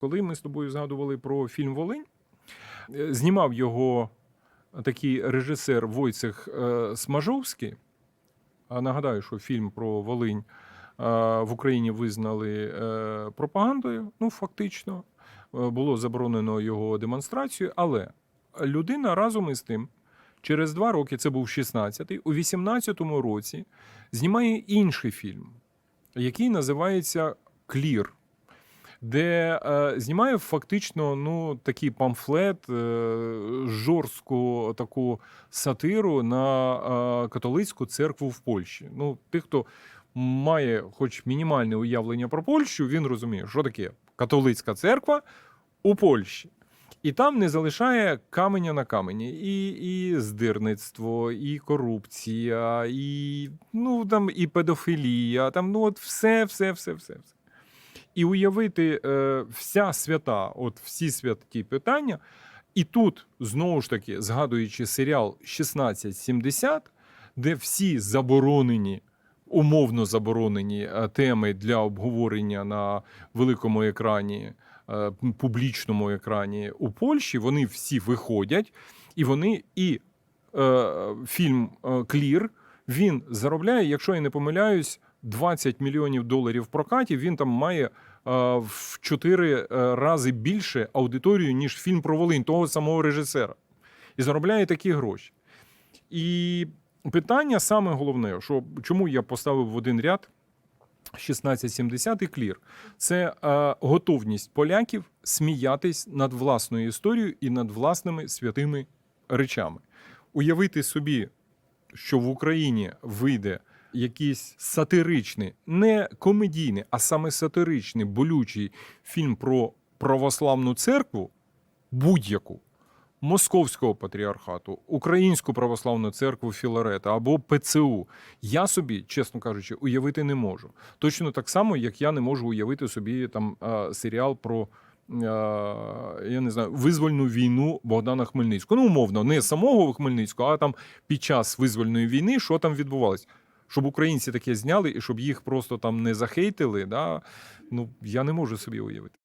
Коли ми з тобою згадували про фільм Волинь, е, знімав його такий режисер Войцех е, Смажовський. А нагадаю, що фільм про Волинь е, в Україні визнали е, пропагандою. Ну, фактично, Е, було заборонено його демонстрацію, але людина разом із тим. Через два роки, це був 16-й, у 18-му році знімає інший фільм, який називається Клір, де е, знімає фактично ну, такий памфлет, е, жорстку таку сатиру на е, католицьку церкву в Польщі. Ну, тих, хто має хоч мінімальне уявлення про Польщу, він розуміє, що таке католицька церква у Польщі. І там не залишає каменя на камені. І, і здирництво, і корупція, і, ну, там, і педофілія, там, ну, от все, все, все, все. все. І уявити е, вся свята, от всі святі питання. І тут, знову ж таки, згадуючи серіал 1670, де всі заборонені, умовно заборонені е, теми для обговорення на великому екрані, е, публічному екрані у Польщі, вони всі виходять, і вони і е, фільм е, Клір він заробляє, якщо я не помиляюсь, 20 мільйонів доларів в прокаті. Він там має в 4 рази більше аудиторію, ніж фільм про Волинь того самого режисера. І заробляє такі гроші. І питання саме головне, що чому я поставив в один ряд 1670 і клір. Це е, готовність поляків сміятись над власною історією і над власними святими речами. Уявити собі, що в Україні вийде якийсь сатиричний, не комедійний, а саме сатиричний, болючий фільм про православну церкву, будь-яку. Московського патріархату, Українську православну церкву Філарета або ПЦУ. Я собі, чесно кажучи, уявити не можу. Точно так само, як я не можу уявити собі там е, серіал про. е, Я не знаю, визвольну війну Богдана Хмельницького. Ну, умовно, не самого Хмельницького, а там під час визвольної війни, що там відбувалось. Щоб українці таке зняли і щоб їх просто там не захейтили, да, ну я не можу собі уявити.